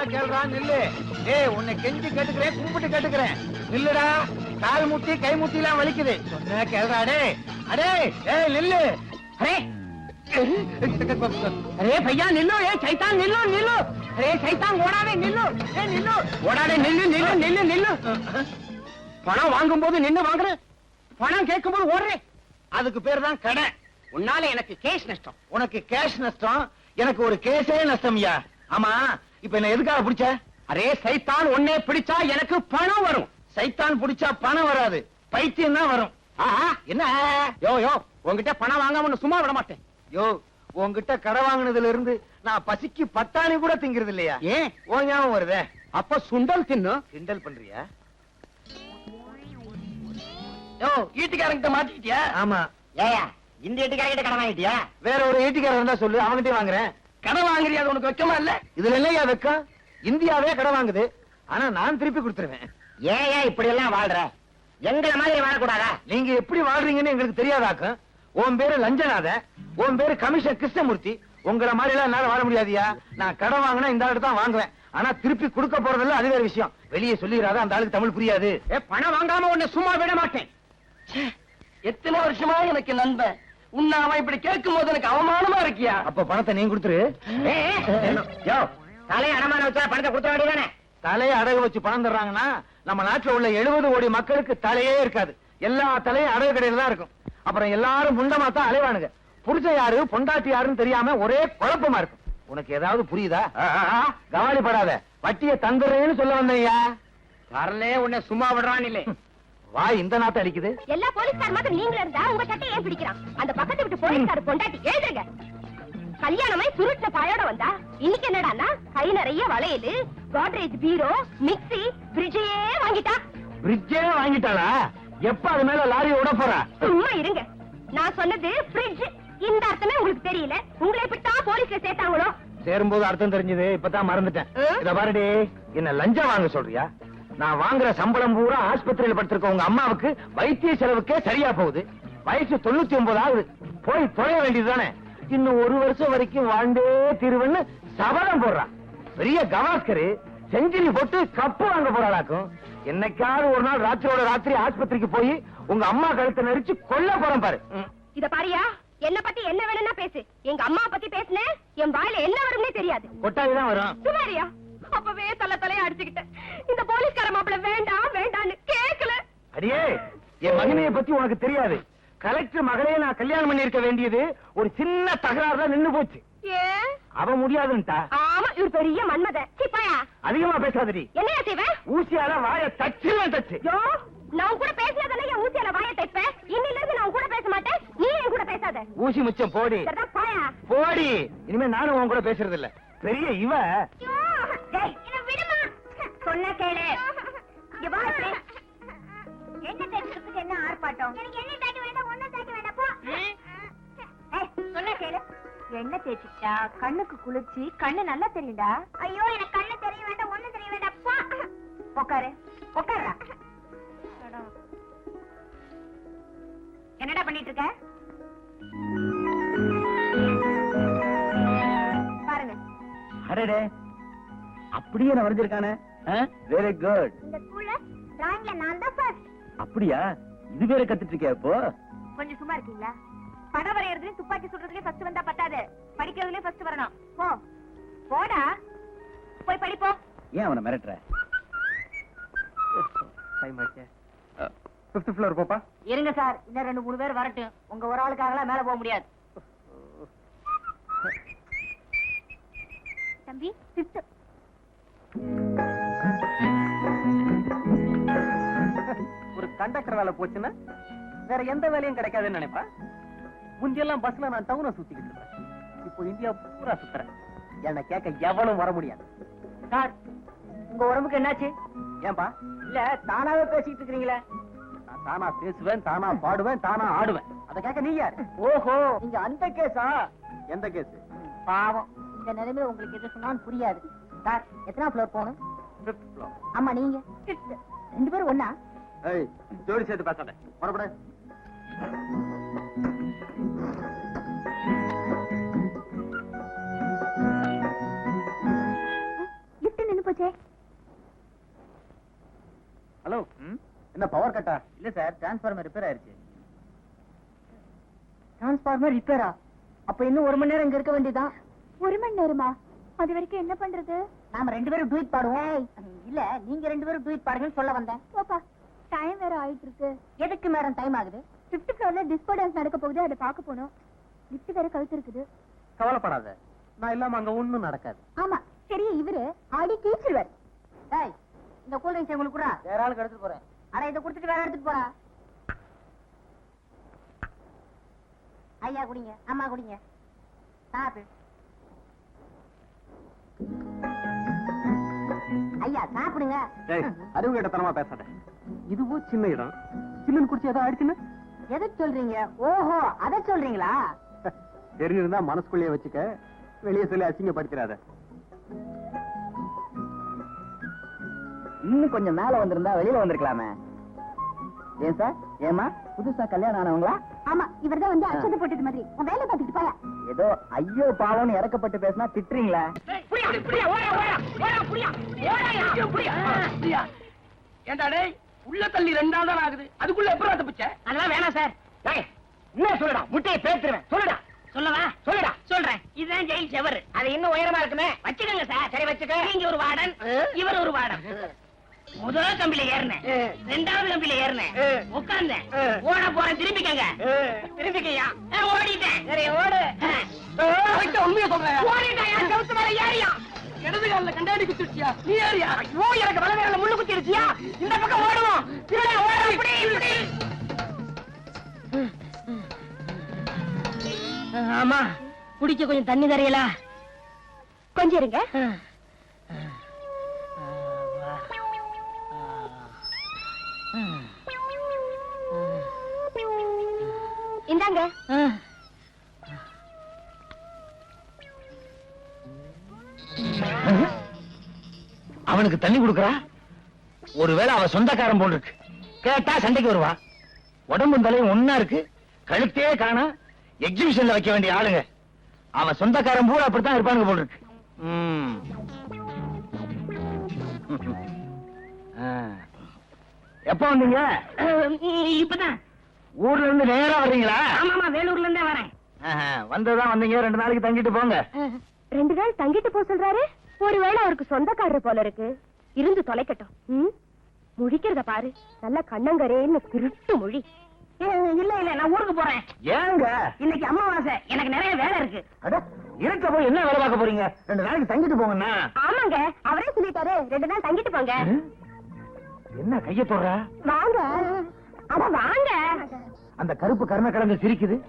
சொன்னா கேள்றான் நில்லு. ஏ உன்னை கெஞ்சி கேட்டுக்கிறேன் கும்பிட்டு கேட்டுக்கிறேன். நில்லுடா. கால் முட்டி கை முட்டி எல்லாம் வலிக்குது. சொன்னா கேள்றா அடே. அடே ஏய் நில்லு. அரே பையா நில்லு. ஏ சைத்தான் நில்லு நில்லு. அரே சைத்தான் ஓடாதே நில்லு. ஏ நில்லு. ஓடாதே நில்லு நில்லு நில்லு நில்லு. பணம் வாங்கும் போது நின்னு வாங்குறேன். பணம் கேட்கும் போது ஓடுறேன். அதுக்கு பேர் தான் கடை. உன்னால எனக்கு கேஷ் நஷ்டம். உனக்கு கேஷ் நஷ்டம். எனக்கு ஒரு கேஷே நஷ்டம் ஐயா ஆமா. இப்ப என்ன எதுக்காக பிடிச்ச? அரே சைத்தான் உன்னே பிடிச்சா எனக்கு பணம் வரும். சைத்தான் பிடிச்சா பணம் வராது. பைத்தியம் தான் வரும். ஆஹா, என்ன? யோ யோ உன்கிட்ட பணம் வாங்காம சும்மா விட மாட்டேன். யோ உன்கிட்ட கடை வாங்கினதுல இருந்து நான் பசிக்கு பட்டாணி கூட திங்கிறது இல்லையா? ஏன்? ஓ ஞாபகம் வருதே? அப்ப சுண்டல் தின்னு. கிண்டல் பண்றியா? யோ ஈட்டுக்காரங்கிட்ட மாட்டிக்கிட்டியா? ஆமா. ஏயா இந்த வீட்டுக்காரங்கிட்ட கடன் வாங்கிட்டியா? வேற ஒரு ஈட்டுக்காரன் இருந்தா சொல்லு அவன்கிட்ட வாங்குறேன். கடை வாங்குறியா உனக்கு வெக்கமா இல்ல? இதுல இல்லையா வெக்கம்? இந்தியாவே கடை வாங்குது. ஆனா நான் திருப்பி கொடுத்துருவேன். ஏயா இப்படி எல்லாம் வாழ்ற? எங்களை மாதிரி வாழக்கூடாதா? நீங்க எப்படி வாழ்றீங்கன்னு எங்களுக்கு தெரியாதாக்கும். உன் பேரு லஞ்சநாத உன் பேரு கமிஷன் கிருஷ்ணமூர்த்தி. உங்களை மாதிரி எல்லாம் என்னால வாழ முடியாதியா? நான் கடன் வாங்கினா இந்த ஆளுக்கு தான் வாங்குவேன். ஆனா திருப்பி கொடுக்க போறதில்ல அது வேற விஷயம். வெளியே சொல்லிடாத அந்த ஆளுக்கு தமிழ் புரியாது. பணம் வாங்காம உன்னை சும்மா விட மாட்டேன். எத்தனை வருஷமா எனக்கு நண்பன்? உன்னை அவன் இப்படி கேட்கும் போது எனக்கு அவமானமா இருக்கியா? அப்ப பணத்தை நீ கொடுத்துரு. தலையை அடமான வச்சா பணத்தை கொடுத்த வேண்டியதானே தலையை அடகு வச்சு பணம் தர்றாங்கன்னா நம்ம நாட்டுல உள்ள எழுபது கோடி மக்களுக்கு தலையே இருக்காது. எல்லா தலையும் அடகு கடையில தான் இருக்கும். அப்புறம் எல்லாரும் முண்டமா தான் அலைவானுங்க. புருஷன் யாரு பொண்டாட்டி யாருன்னு தெரியாம ஒரே குழப்பமா இருக்கும். உனக்கு ஏதாவது புரியுதா? கவாலி படாத வட்டியை தந்துடுறேன்னு சொல்ல வந்தையா வரலே உன்னை சும்மா விடுறான் இல்லை. வாய் இந்த நாட்டை அடிக்குது. எல்லா போலீஸ்கார மாதிரி நீங்களும் இருந்தா உங்க சட்டை ஏன் பிடிக்கிறான்? அந்த பக்கத்து விட்டு போலீஸ்கார பொண்டாட்டி எழுதுங்க. கல்யாணமாய் சுருட்டின பாயோட வந்தா இன்னைக்கு என்னடான்னா கை நிறைய வளையல் கோட்ரேஜ் பீரோ மிக்ஸி ஃப்ரிட்ஜையே வாங்கிட்டா. பிரிட்ஜே வாங்கிட்டாளா? எப்ப அது மேல லாரி விட போறா? சும்மா இருங்க. நான் சொன்னது ஃப்ரிட்ஜ் இந்த அர்த்தமே உங்களுக்கு தெரியல. உங்களை இப்படித்தான் போலீஸ்ல சேர்த்தாங்களோ? சேரும்போது அர்த்தம் தெரிஞ்சது. இப்பதான் மறந்துட்டேன்? இத பாருடி. என்ன லஞ்சம் வாங்க சொல்றியா? நான் வாங்குற சம்பளம் பூரா ஆஸ்பத்திரியில படுத்திருக்க உங்க அம்மாவுக்கு வைத்திய செலவுக்கே சரியா போகுது. வயசு தொண்ணூத்தி ஒன்பது ஆகுது. போய் தொலைய வேண்டியதுதானே. இன்னும் ஒரு வருஷம் வரைக்கும் வாழ்ந்தே தீருவன்னு சபதம் போடுறான். பெரிய கவாஸ்கரு செஞ்சுரி போட்டு கப்பு வாங்க போறாளாக்கும். என்னைக்காவது ஒரு நாள் ராத்திரியோட ராத்திரி ஆஸ்பத்திரிக்கு போய் உங்க அம்மா கழுத்தை நெரிச்சு கொல்ல போறேன் பாரு. இத பாரியா என்ன பத்தி என்ன வேணும்னா பேசு. எங்க அம்மா பத்தி பேசுனேன் என் வாயில என்ன வரும்னே தெரியாது. கொட்டாவி தான் வரும். சுமாரியா அப்பவே தலை தலைய அடிச்சுக்கிட்டேன். இந்த போலீஸ்கார மாப்பிள வேண்டாம் வேண்டான்னு கேக்கல. அடியே என் மகனைய பத்தி உனக்கு தெரியாது. கலெக்டர் மகளையே நான் கல்யாணம் பண்ணி இருக்க வேண்டியது ஒரு சின்ன தகராறு தான் நின்னு போச்சு. அவ முடியாதுன்ட்டா? ஆமா இவர் பெரிய மன்மத. சிப்பாயா அதிகமா பேசாதடி. என்னையா செய்வேன் ஊசியால வாய தச்சு. யோ நான் கூட பேசினதால ஊசியால வாய தைப்பேன் இன்னில இருந்து நான் கூட பேச மாட்டேன். நீ என் கூட பேசாத. ஊசி மிச்சம் போடி. போடி. இனிமே நானும் உன் கூட பேசுறது இல்ல பெரிய இவ. சொன்ன கேளு. இங்க வா இப்படி. என்ன தேய்க்கிறதுக்கு என்ன ஆர்ப்பாட்டம்? எனக்கு என்ன தேய்க்க வேண்டாம் ஒன்னும் தேய்க்க வேண்டாம் போ. சொன்ன கேளு. எண்ணெய் தேய்ச்சிட்டா கண்ணுக்கு குளிர்ச்சி கண்ணு நல்லா தெரியும்டா. ஐயோ எனக்கு கண்ணு தெரிய வேண்டாம் ஒண்ணும் தெரிய வேண்டாம் போ. உட்காரு உட்காருடா என்னடா பண்ணிட்டு இருக்க பாருங்க. அடடே அப்படியே நான் வரைஞ்சிருக்கானே. வெரி குட் இந்த ஸ்கூல்ல டிராயிங்ல நான் தான் ஃபர்ஸ்ட் அப்படியா? இது வேற கத்துட்டு இருக்கியா இப்போ? கொஞ்சம் சும்மா இருக்கீங்களா? படம் வரையறதுலயும் துப்பாக்கி சுடுறதுலயும் ஃபர்ஸ்ட் வந்தா பத்தாது. படிக்கிறதுலயும் ஃபர்ஸ்ட் வரணும். போ. போடா. போய் படிப்போ. ஏன் அவனை மிரட்டுற? ஃபிஃப்த் ஃப்ளோர் போப்பா. இருங்க சார். இன்னும் ரெண்டு மூணு பேர் வரட்டும். உங்க ஒரு ஆளுக்காகலாம் மேல போக முடியாது. தம்பி ஃபிஃப்த் கண்டக்டர் வேலை போச்சுன்னா வேற எந்த வேலையும் கிடைக்காதுன்னு நினைப்பா? முந்தியெல்லாம் பஸ்ல நான் டவுனை சுத்திக்கிட்டு இருப்பேன் இப்போ இந்தியா பூரா சுத்துறேன். என்ன கேட்க எவனும் வர முடியாது. சார் உங்க உடம்புக்கு என்னாச்சு? ஏன்பா? இல்ல தானாவே பேசிட்டு இருக்கீங்களே நான் தானா பேசுவேன் தானா பாடுவேன் தானா ஆடுவேன். அத கேட்க நீ யார்? ஓஹோ நீங்க அந்த கேஸா? எந்த கேஸ்? பாவம். இந்த நிலைமை உங்களுக்கு எது சொன்னாலும் புரியாது. சார் எத்தனை ஃப்ளோர் போகணும்? ஃபிஃப்த் ஃப்ளோர் ஆமா நீங்க? ரெண்டு பேரும் ஏய் ஜோடி சேர்த்து பேசாத. புறப்பட. ஹலோ. என்ன பவர் கட்டா இல்ல சார் டிரான்ஸ்பார்மர் ரிப்பேர் ஆயிருச்சு. டிரான்ஸ்பார்மர் ரிப்பேரா அப்ப இன்னும் ஒரு மணி நேரம் இங்க இருக்க வேண்டியதான் ஒரு மணி நேரமா? அது வரைக்கும் என்ன பண்றது? நாம ரெண்டு பேரும் டூயிட் பாடுவோம். இல்ல நீங்க ரெண்டு பேரும் டூயிட் பாடுங்கன்னு சொல்ல வந்தேன். போப்பா. டைம் வேற ஆயிட்டு இருக்கு எதுக்கு மேடம் டைம் ஆகுது? பிப்த் ஃப்ளோர்ல டிஸ்கோ டான்ஸ் நடக்க போகுது அதை பார்க்க போனோம். லிஃப்ட் வேற கழுத்து இருக்குது கவலைப்படாத. நான் இல்லாம அங்க ஒண்ணும் நடக்காது. ஆமா சரி இவரு ஆடி கீச்சிருவார் டேய் இந்த கூல் ட்ரிங்க்ஸ் உங்களுக்கு குடுறா. வேற ஆளுக்கு எடுத்துட்டு போறேன். அட இதை கொடுத்துட்டு வேற எடுத்துட்டு போறா ஐயா குடிங்க. அம்மா குடிங்க. சாப்பிடு. ஐயா சாப்பிடுங்க. அறிவு கேட்டத்தனமா பேசாத. இதுவும் சின்ன இடம். சில்லுன்னு குடிச்சு ஏதோ ஆயிடுச்சுன்னு? எதை சொல்றீங்க? ஓஹோ அத சொல்றீங்களா? தெரிஞ்சிருந்தா மனசுக்குள்ளேயே வச்சுக்க. வெளியே சொல்லி அசிங்கப்படுத்திடாத. இன்னும் கொஞ்சம் மேல வந்திருந்தா வெளியில வந்திருக்கலாமே. ஏன் சார்? ஏமா புதுசா கல்யாணம் ஆனவங்களா? ஆமா இவர்தான் வந்து அச்சதை போட்டது மாதிரி. உன் வேலை பார்த்துட்டு போயா. ஏதோ ஐயோ பாவம்னு இறக்கப்பட்டு பேசினா திட்டுறீங்களா. ஏண்டா டேய்? உள்ள தள்ளி ரெண்டாம் தான் ஆகுது. அதுக்குள்ள எப்பறம் தப்பிச்ச? அதெல்லாம் வேணாம் சார். என்ன சொல்லுடா. முட்டையை பேத்துருவேன். சொல்லுடா. சொல்லவா? சொல்லுடா. சொல்றேன். இதுதான் ஜெயில் செவர் அது இன்னும் உயரமா இருக்குமே. வச்சுக்கோங்க சார். சரி வச்சுக்க. நீங்க ஒரு வார்டன் இவர் ஒரு வார்டன். முதல் கம்பில ஏறினேன். ரெண்டாவது கம்பில ஏறினேன். உட்கார்ந்தேன் ஓட போறேன் திரும்பிக்கங்க. திரும்பிக்கையா? ஓடிட்டேன். சரி ஓடு. உண்மையை சொல்றேன். ஓடிட்டேன். கவுத்து மேல ஏறியா இடது காலில் கண்டாடி குத்திருச்சியா? நீ ஏறியா ஐயோ எனக்கு வலது காலில் முள்ளு குத்திருச்சியா? இந்த பக்கம் ஓடுவோம். திருடா ஓட இப்படி இப்படி ஆமா. குடிக்க கொஞ்சம் தண்ணி தரையலா கொஞ்சம் இருங்க. இந்தாங்க. அவனுக்கு தண்ணி கொடுக்கறா? ஒருவேளை அவ சொந்தக்காரன் போல் இருக்கு. கேட்டா சண்டைக்கு வருவா. உடம்பும் தலையும் ஒன்னா இருக்கு. கழுத்தே காணா. எக்ஸிபிஷன்ல வைக்க வேண்டிய ஆளுங்க. அவன் சொந்தக்காரன் பூரா அப்படித்தான் இருப்பானுங்க போல் இருக்கு. எப்ப வந்தீங்க? இப்பதான். ஊர்ல இருந்து நேரா வர்றீங்களா? ஆமா வேலூர்ல இருந்தே வரேன். வந்ததான் வந்தீங்க. ரெண்டு நாளைக்கு தங்கிட்டு போங்க. ரெண்டு நாள் தங்கிட்டு போக சொல்றாரு? ஒருவேளை அவருக்கு சொந்தக்காரர் போல இருக்கு. இருந்து தொலைக்கட்டும். ம்? முழிக்கிறத பாரு. நல்ல கண்ணங்கரேன்னு திருட்டு மொழி. இல்ல இல்ல நான் ஊருக்கு போறேன். ஏங்க? இன்னைக்கு அமாவாசை. எனக்கு நிறைய வேலை இருக்கு. அட இருக்க போய் என்ன வேலை பார்க்க போறீங்க? ரெண்டு நாளைக்கு தங்கிட்டு போங்கண்ணா. ஆமாங்க. அவரே சொல்லிட்டாரு. ரெண்டு நாள் தங்கிட்டு போங்க. என்ன கைய போடுற வாங்க. அட வாங்க. அந்த கருப்பு கருண கலந்து சிரிக்குது.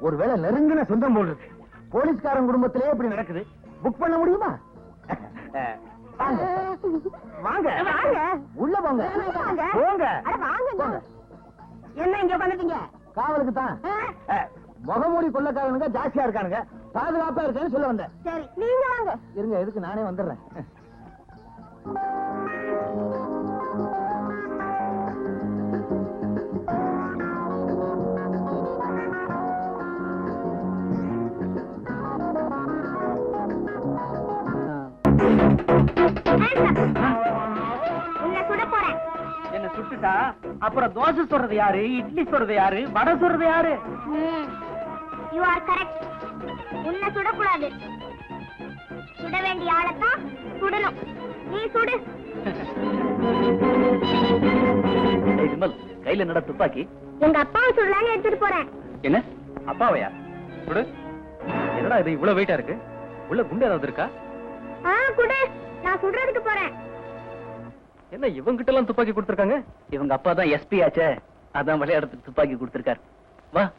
ஒருவேளை நெருங்கின சொந்தம் போல் இருக்கு. போலீஸ்காரன் குடும்பத்திலே இப்படி நடக்குது. புக் பண்ண முடியுமா? வாங்க. வாங்க. உள்ள போங்க. போங்க. அட வாங்க. போங்க. என்ன இங்க உட்காந்துட்டீங்க காவலுக்கு தான். முகமூடி கொள்ளக்காரனுங்க ஜாஸ்தியா இருக்கானுங்க. பாதுகாப்பா இருக்கேன்னு சொல்ல வந்தேன். சரி நீங்க வாங்க. இருங்க எதுக்கு? நானே வந்துடுறேன். என்ன சுட்டுட்டா? அப்புறம் தோசை சொல்றது யாரு? இட்லி சொல்றது யாரு? வடை சொல்றது யாரு? யூ ஆர் கரெக்ட் உன்னை சுடக்கூடாது. சுட வேண்டிய ஆளைத்தான் சுடணும். நீ சுடு. விமல் கையில நட துப்பாக்கி? எங்க அப்பாவை சுடலான்னு எடுத்துட்டு போறேன். என்ன? அப்பாவையா? சுடு. என்னடா இது இவ்வளவு வெயிட்டா இருக்கு? உள்ள குண்டு ஏதாவது இருக்கா? ஆ குடு. நான் சுடுறதுக்கு போறேன். என்ன இவங்கிட்ட எல்லாம் துப்பாக்கி கொடுத்திருக்காங்க? இவங்க அப்பா தான் எஸ்பி ஆச்சே. அதான் விளையாடுறதுக்கு துப்பாக்கி கொடுத்திருக்காரு. வா.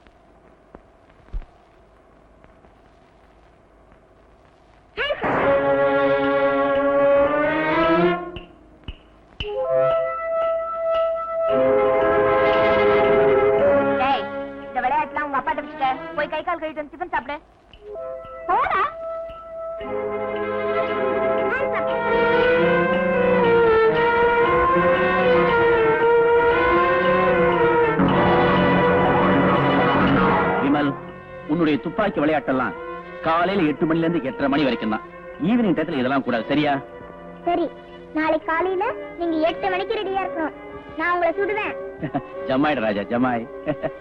துப்பாக்கி விளையாட்டெல்லாம் காலையில எட்டு மணில இருந்து எட்டரை மணி வரைக்கும் தான். ஈவினிங் டயத்துல இதெல்லாம் கூடாது சரியா? சரி நாளை காலையில நீங்க எட்டு மணிக்கு ரெடியா இருக்கணும். நான் உங்களை சுடுவேன். ஜமாயிடு ராஜா ஜமாய்.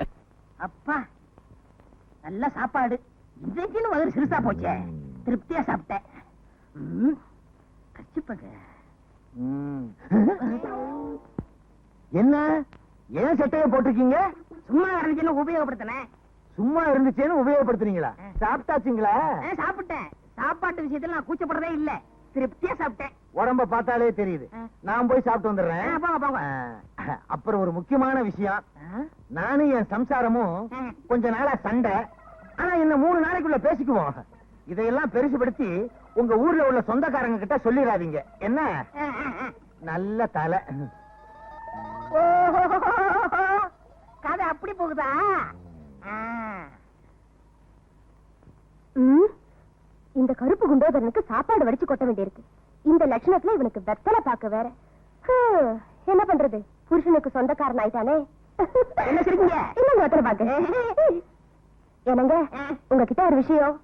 அப்பா நல்ல சாப்பாடு. இன்றைக்குன்னு வயிறு சிறுசா போச்சே. திருப்தியா சாப்பிட்டேன். கச்சிப்பங்க. என்ன? ஏன் சட்டையை போட்டிருக்கீங்க? சும்மா இருந்துச்சுன்னு உபயோகப்படுத்தினேன். சும்மா இருந்துச்சேன்னு உபயோகப்படுத்துறீங்களா சாப்பிட்டாச்சுங்களா? சாப்பிட்டேன். சாப்பாட்டு விஷயத்துல நான் கூச்சப்படுறதே இல்ல. திருப்தியா சாப்பிட்டேன். உடம்ப பார்த்தாலே தெரியுது. நான் போய் சாப்பிட்டு வந்துடுறேன். அப்புறம் ஒரு முக்கியமான விஷயம். நானும் என் சம்சாரமும். கொஞ்ச நாளா சண்டை. ஆனா இன்னும் மூணு நாளைக்குள்ள பேசிக்குவோம். இதையெல்லாம் பெருசுபடுத்தி உங்க ஊர்ல உள்ள சொந்தக்காரங்க கிட்ட சொல்லிடாதீங்க. என்ன. நல்ல தலை. கதை அப்படி போகுதா ஆ. ம், இந்த கருப்பு குண்டோதரனுக்கு சாப்பாடு வடிச்சு கொட்ட வேண்டியிருக்கு. இந்த லட்சணத்துல இவனுக்கு வெத்தலை பார்க்க வேற. என்ன பண்றது? புருஷனுக்கு சொந்தக்காரன் ஆயிட்டானே என்ன சிரிக்கீங்க? இல்லங்க வெத்தலை பாக்க? என்னங்க உங்ககிட்ட ஒரு விஷயம்.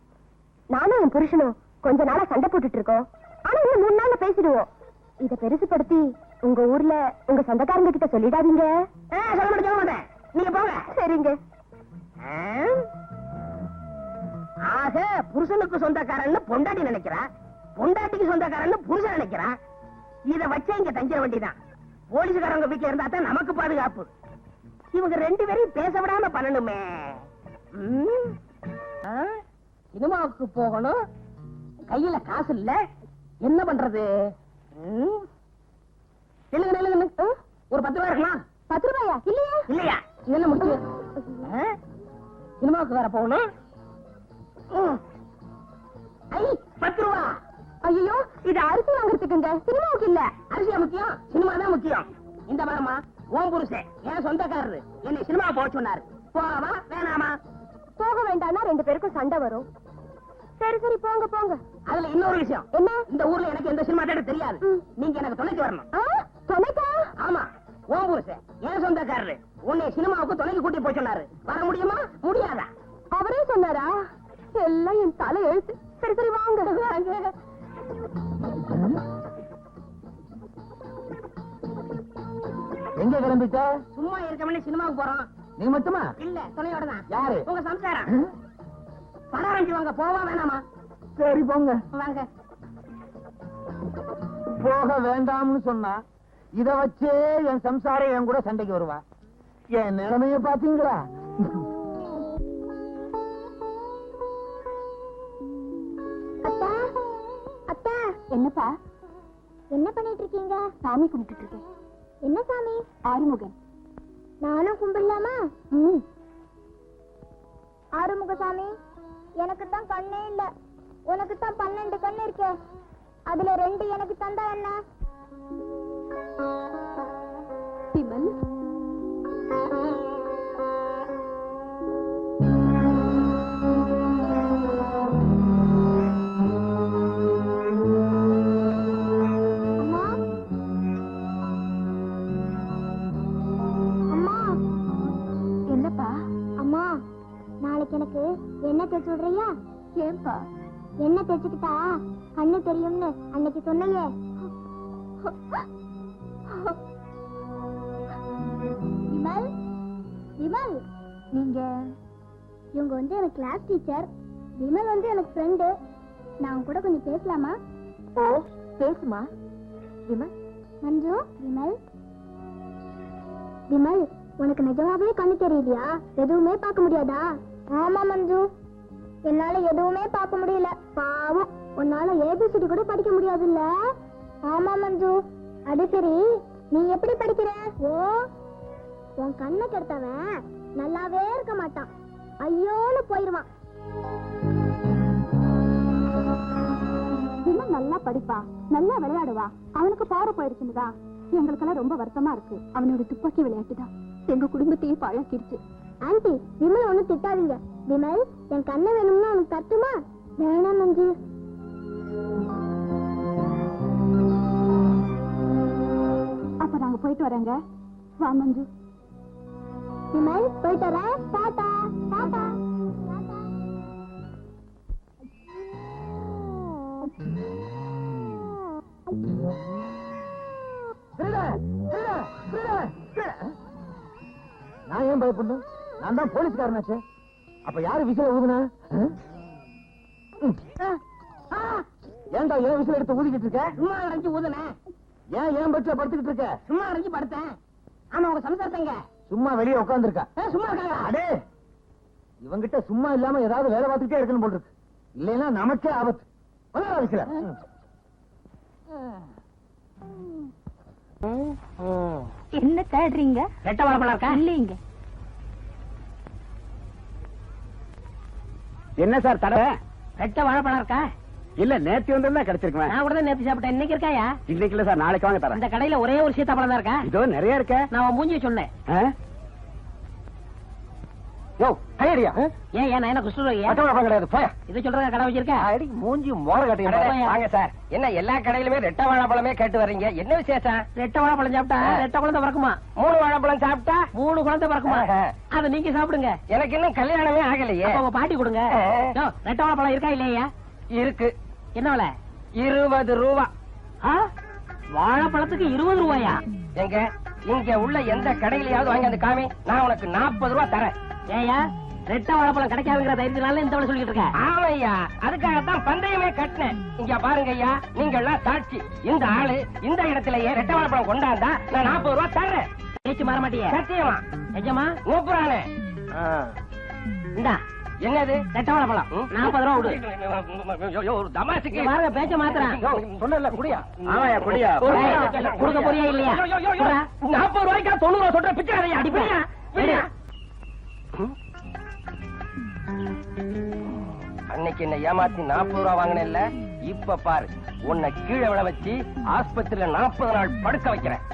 நானும் என் புருஷனும் கொஞ்ச நாளா சண்டை போட்டுட்டு இருக்கோம். ஆனா இன்னும் மூணு நாள்ல பேசிடுவோம். இத பெருசுபடுத்தி உங்க ஊர்ல உங்க சொந்தக்காரங்க கிட்ட சொல்லிடாதீங்க சொல்ல மாட்டேன் நீங்க போங்க. சரிங்க? ஆக புருஷனுக்கு சொந்தக்காரன்னு பொண்டாட்டி நினைக்கிறா? பொண்டாட்டிக்கு சொந்தக்காரன்னு புருஷன் நினைக்கிறான் இத வச்சே இங்க தங்கிட வேண்டியதான் போலீஸ்காரங்க வீட்டுல இருந்தா தான் நமக்கு பாதுகாப்பு. இவங்க ரெண்டு பேரையும் பேச விடாம பண்ணணுமே? சினிமாவுக்கு போகணும். கையில காசு இல்ல. என்ன பண்றது? நில்லுங்க நில்லுங்க. ஒரு பத்து ரூபா இருக்கலாம் பத்து ரூபாயா? இல்லையா? இல்லையா? இது என்ன முடிச்சு? சினிமாவுக்கு வேற போகணும். பத்து ரூபா. ஐயோ இது அரிசி வாங்குறதுக்குங்க சினிமாவுக்கு இல்ல. அரிசியா முக்கியம்? சினிமா தான் முக்கியம். இந்த வாரமா ஓம் புருஷன் என் சொந்தக்காரரு. என்னை சினிமா போக சொன்னாரு. போகவா வேணாமா? போக வேண்டாம்னா ரெண்டு பேருக்கும் சண்டை வரும். சரி சரி போங்க போங்க. அதுல இன்னொரு விஷயம். என்ன? இந்த ஊர்ல எனக்கு எந்த சினிமா தெரியாது. நீங்க எனக்கு துணைக்கு வரணும். துணைக்கா? ஆமா. ஓம் புருஷன் என் சொந்தக்காரரு. உன்னை சினிமாவுக்கு துணைக்கு கூட்டி போய் சொன்னாரு. வர முடியுமா? முடியாதா? அவரே சொன்னாரா? எல்லாம் என் தலை எழுத்து சரி சரி வாங்க. வாங்க எங்க கிளம்பிட்ட? சும்மா இருக்கவனே சினிமாவுக்கு போறோம் நீ மட்டுமா? இல்ல துணையோட தான் யாரு? உங்க சம்சாரம். படம் ஆரம்பிச்சு வாங்க போவா வேணாமா? சரி போங்க. வாங்க. போக வேண்டாம்னு சொன்னா இத வச்சே என் சம்சாரம் என் கூட சண்டைக்கு வருவா. என் நிலைமைய பாத்தீங்களா என்ன பண்ணிட்டு இருக்கீங்க? சாமி கும்பிட்டுட்டு இருக்கேன். என்ன சாமி? ஆறுமுகன். நானும் கும்பிடலாமா? ம். ஆறுமுக சாமி எனக்கு தான் கண்ணே இல்ல. உனக்கு தான் பன்னெண்டு கண் இருக்க. அதுல ரெண்டு எனக்கு தந்தா என்ன? விமல் நான் கூட கொஞ்சம் பேசலாமா? ஓ பேசுமா? விமல்? மஞ்சு விமல். விமல் உனக்கு நிஜமாவே கண்ணு தெரியலையா எதுவுமே பார்க்க முடியாதா? ஆமா மஞ்சு. என்னால எதுவுமே பார்க்க முடியல. பாவம் உன்னால ஏபிசிடி கூட படிக்க முடியாதுல்ல? ஆமா மஞ்சு. அது சரி நீ எப்படி படிக்கிற? ஓ உன் கண்ணை கெடுத்தவன் நல்லாவே இருக்க மாட்டான். ஐயோன்னு போயிருவான். நல்லா படிப்பா நல்லா விளையாடுவா. அவனுக்கு பாரு போயிடுச்சுன்னுதான் எங்களுக்கெல்லாம் ரொம்ப வருத்தமா இருக்கு. அவனோட துப்பாக்கி விளையாட்டுதான். எங்க குடும்பத்தையே பழக்கிடுச்சு. ஆண்டி விமல் ஒண்ணு திட்டாதீங்க. விமல் என் கண்ணை வேணும்னா அவனுக்கு கத்துமா வேணாம் மஞ்சு. அப்ப நாங்க போயிட்டு வரேங்க. வா மஞ்சு. விமல் போயிட்டு வரேன். டாடா டாடா. திருட ஏன் பயப்படணும்? நான் தான் போலீஸ்காரனாச்சே அப்ப யாரு விசில ஊதுனா. ஏன்டா ஏன் விசில் எடுத்து ஊதிக்கிட்டு இருக்க? சும்மா அடைஞ்சு ஊதுனேன் ஏன் ஏன் பெட்ல படுத்துக்கிட்டு இருக்க? சும்மா அடைஞ்சு படுத்தேன். ஆமா உங்க சம்சாரத்தங்க சும்மா வெளியே உட்காந்துருக்க சும்மா இருக்காங்க. அடே! இவங்கிட்ட சும்மா இல்லாம ஏதாவது வேலை பார்த்துட்டே இருக்கணும் போல் இருக்கு. இல்லைன்னா நமக்கே ஆபத்து. விசில. என்ன தேடுறீங்க? ரெட்ட வாழைப்பழம் இருக்கா? இல்லைங்க. என்ன சார் தடவை? ரெட்ட வாழைப்பழம் இருக்கா? இல்ல நேத்து வந்திருந்தா கிடைச்சிருக்குமே. நான் கூட தான் நேத்து சாப்பிட்டேன். இன்னைக்கு இருக்காயா? இன்னைக்கு இல்ல சார் நாளைக்கு வாங்க தரேன். இந்த கடையில ஒரே ஒரு சீத்தாப்பழம் தான் இருக்கா? இதோ நிறைய இருக்க. நான் உன் மூஞ்சிய சொன்னேன். யோ கையடியா? ஏன் ஏன் என்ன குஷ்டரோகியா பழம் கிடையாது. போய. இது சொல்றதா கடை வச்சிருக்க? அடி மூஞ்சி மோர கட்டி வாங்க சார். என்ன எல்லா கடையிலுமே ரெட்ட வாழைப்பழமே கேட்டு வர்றீங்க? என்ன விசேஷம்? ரெட்ட வாழைப்பழம் சாப்பிட்டா? ரெட்ட குழந்தை பிறக்குமா? மூணு வாழைப்பழம் சாப்பிட்டா? மூணு குழந்தை பிறக்குமா. அத நீங்க சாப்பிடுங்க. எனக்கு இன்னும் கல்யாணமே ஆகலையே. உங்க பாட்டி கொடுங்க. ரெட்ட வாழைப்பழம் இருக்கா இல்லையா? இருக்கு. என்ன விலை? இருபது ரூபா? வாழைப்பழத்துக்கு இருபது ரூபாயா? எங்க இங்க உள்ள எந்த கடையிலயாவது வாங்கி அந்த காமி நான் உனக்கு நாற்பது ரூபா தரேன். ஏயா ரெட்ட வாழைப்பழம் கிடைக்காதுங்கிற தைரியத்தினால இந்த விலை சொல்லிட்டு இருக்க ஆமையா அதுக்காகத்தான் பந்தயமே கட்டினேன். இங்க பாருங்க ஐயா நீங்க எல்லாம் சாட்சி. இந்த ஆளு இந்த இடத்துலயே ரெட்ட வாழைப்பழம் கொண்டாந்தா நான் நாற்பது ரூபா தர்றேன். பேச்சு மாற மாட்டியே? சத்தியமா. நிஜமா நூப்புறானே இந்தா. என்னது? ரெட்ட வாழைப்பழம். நாற்பது ரூபா விடு ஐயோ, ஒரு தமாசுக்கு பாருங்க பேச்ச மாத்திரம் சொன்னல குடியா. ஆமாயா குடியா. கொடுக்க போறியா இல்லையா. நாற்பது ரூபாய்க்கு தொண்ணூறு ரூபா சொல்ற பிச்சை அடிப்படியா அன்னைக்கு என்ன ஏமாத்தி நாற்பது ரூபா வாங்கினேன்ல இப்ப பாரு உன்னை கீழே விழ வச்சு ஆஸ்பத்திரியில நாற்பது நாள் படுக்க வைக்கிறேன்.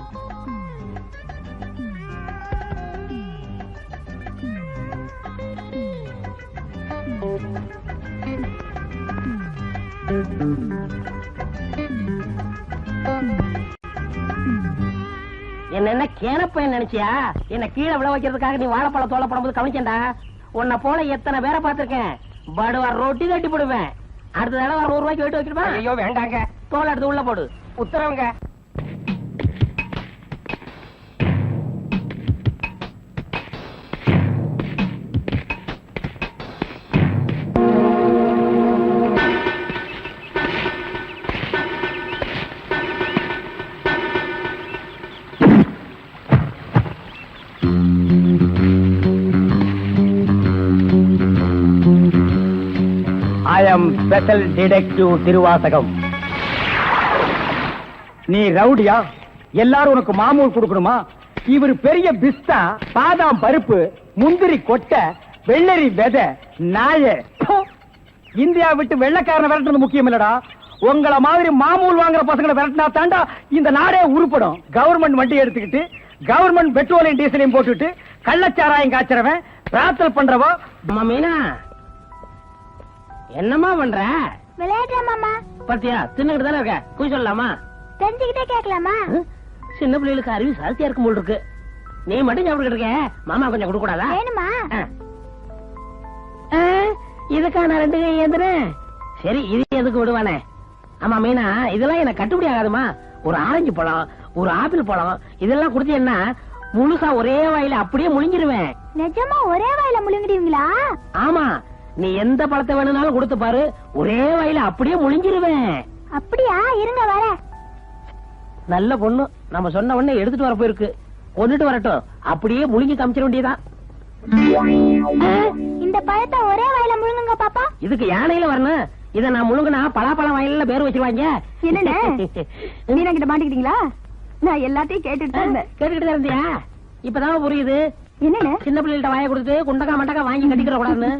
என்ன என்ன கேனப்பையன் நினைச்சியா? என்ன கீழே விழ வைக்கிறதுக்காக நீ வாழைப்பழம் தோலை போடும்போது கவனிச்சேன்டா. உன்னை போல எத்தனை பேரை பார்த்திருக்கேன்? படுவா ரொட்டி தட்டி போடுவேன். அடுத்த தடவை நூறு ரூபாய்க்கு வெயிட்டு வச்சிருப்பா? ஐயோ வேண்டாங்க. தோலை எடுத்து உள்ள போடு. உத்தரவுங்க. Special detective Thiruvasagam. நீ ரவுடியா? எல்லாரும் உனக்கு மாமூல் கொடுக்கணுமா? இவர் பெரிய பிஸ்தா பாதாம் பருப்பு முந்திரி கொட்டை வெள்ளரி விதை நாய. இந்தியா விட்டு வெள்ளைக்காரனை விரட்டுறது முக்கியம் இல்லடா. உங்கள மாதிரி மாமூல் வாங்குற பசங்களை விரட்டினா தாண்டா இந்த நாடே உருப்படும். கவர்மெண்ட் வண்டி எடுத்துக்கிட்டு கவர்மெண்ட் பெட்ரோலையும் டீசலையும் போட்டுட்டு கள்ளச்சாராயம் காய்ச்சறவன் பிரார்த்தல் பண்றவா மீனா என்னம்மா பண்ற? விளையாடுற மாமா. பாத்தியா தின்னுகிட்டு தானே இருக்க? குய் சொல்லலாமா? தெரிஞ்சுக்கிட்டே கேட்கலாமா? சின்ன பிள்ளைகளுக்கு அறிவு சாஸ்தியா இருக்கும் போல் இருக்கு. நீ மட்டும் சாப்பிட்டுக்கிட்டு இருக்க. மாமா கொஞ்சம் கொடுக்க கூடாதா? வேணுமா? இதுக்கா நான் ரெண்டு கை ஏந்துறேன் சரி இது எதுக்கு விடுவானே? ஆமா மீனா இதெல்லாம் எனக்கு கட்டுப்படி ஆகாதுமா. ஒரு ஆரஞ்சு பழம் ஒரு ஆப்பிள் பழம் இதெல்லாம் கொடுத்தீங்கன்னா முழுசா ஒரே வாயில அப்படியே முழுங்கிருவேன். நிஜமா ஒரே வாயில முழுங்கிடுவீங்களா? ஆமா நீ எந்த பழத்தை வேணும்னாலும் கொடுத்து பாரு. ஒரே வாயில அப்படியே முழுங்கிருவேன் அப்படியா? இருங்க வர. நல்ல பொண்ணு. நம்ம சொன்ன உடனே எடுத்துட்டு வர போயிருக்கு. கொண்டுட்டு வரட்டும். அப்படியே முழுங்கி காமிச்சிட வேண்டியதான் இந்த பழத்தை ஒரே வாயில முழுங்குங்க பாப்பா. இதுக்கு யானையில வரணும்? இத நான் முழுங்கினா பலாப்பழம் வயல்ல பேர் வச்சிருவாங்க. என்னண்ணே? மீனா கிட்ட மாட்டிக்கிட்டீங்களா? நான் எல்லாத்தையும் கேட்டுட்டு தான் இருந்தேன். கேட்டுக்கிட்டு தான் இருந்தியா? இப்பதான் புரியுது. என்னன்னு? சின்ன பிள்ளைகிட்ட வாயை கொடுத்து குண்டக்கா மண்டக்கா வாங்கி கட்டிக்கிற கூடாதுன்னு